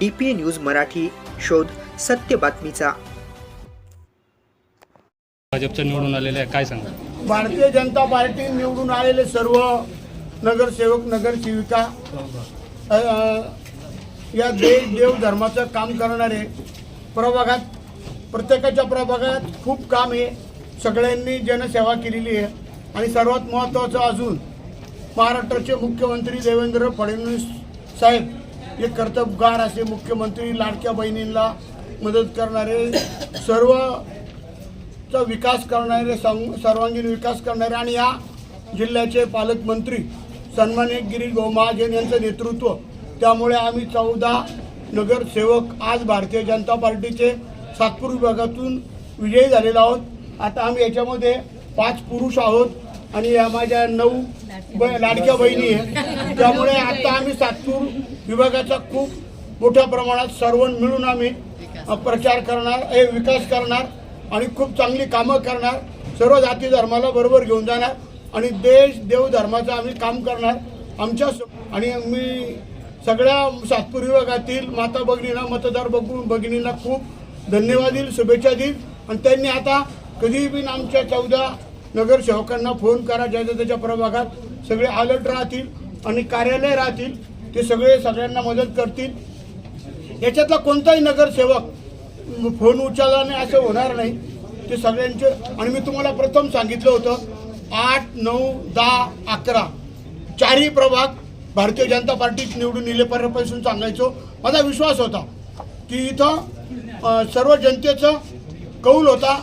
D P news Marathi शोध सत्य बातमीचा. भाजपच्या निवडून आलेल्या आहे काय सांगा भारतीय जनता पार्टी निवडून आलेले सर्व नगरसेवक नगरसेविका या देश देव धर्माचं काम करणारे प्रभागात प्रत्येकाच्या प्रभागात खूप काम आहे. सगळ्यांनी जनसेवा केलेली आहे. आणि सर्वात महत्त्वाचं अजून महाराष्ट्राचे मुख्यमंत्री देवेंद्र फडणवीस साहेब हे कर्तबगार असे मुख्यमंत्री लाडक्या बहिणींना मदत करणारे सर्व चा विकास करणारे सं- सर्वांगीण विकास करणारे आणि या जिल्ह्याचे पालकमंत्री सन्मानित गिरीश भाऊ महाजन यांचं नेतृत्व. त्यामुळे आम्ही चौदा नगरसेवक आज भारतीय जनता पार्टीचे सातपूर विभागातून विजयी झालेलो आहोत. आता आम्ही याच्यामध्ये पाच पुरुष आहोत आणि या माझ्या नऊ ब लाडक्या बहिणी आहे त्यामुळे आता आम्ही सातपूर विभागाचा खूप मोठ्या प्रमाणात सर्व मिळून आम्ही प्रचार करणार हे विकास करणार आणि खूप चांगली कामं करणार. सर्व जाती धर्माला बरोबर घेऊन जाणार आणि देश देव धर्माचं आम्ही काम करणार. आमच्या आणि मी सगळ्या सातपूर विभागातील माता भगिनींना मतदार बघून भगिनींना खूप धन्यवाद देईल शुभेच्छा देईल. आणि त्यांनी आता कधीही बिन आमच्या चौदा नगरसेवकांना फोन करा ज्याच्या त्याच्या प्रभागात सगळे अलर्ट राहतील आणि कार्यालय राहतील. ते सगळे सगळ्यांना मदत करतील. याच्यातला कोणताही नगरसेवक फोन उचलला नाही असं होणार नाही. ते सगळ्यांचे आणि मी तुम्हाला प्रथम सांगितलं होतं आठ नऊ दहा अकरा चारही प्रभाग भारतीय जनता पार्टीत निवडून इलेपर्यंत सांगायचो. माझा विश्वास होता की इथं सर्व जनतेचं कौल होता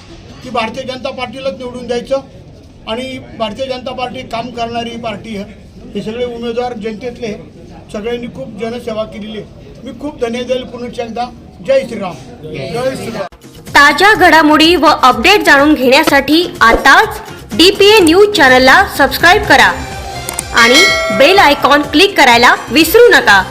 की भारतीय जनता पार्टीलाच निवडून द्यायचं. आणि भारतीय जनता पार्टी काम करणारी पार्टी आहे. हे सगळे उमेदवार जनतेतले. सगळ्यांनी खूप जनसेवा केलेली आहे. मी खूप धन्य जाईल पुन्हा एकदा. जय श्रीराम. जय श्रीराम. ताज्या घडामोडी व अपडेट जाणून घेण्यासाठी आताच डी पी ए न्यूज चॅनलला सबस्क्राईब करा आणि बेल आयकॉन क्लिक करायला विसरू नका.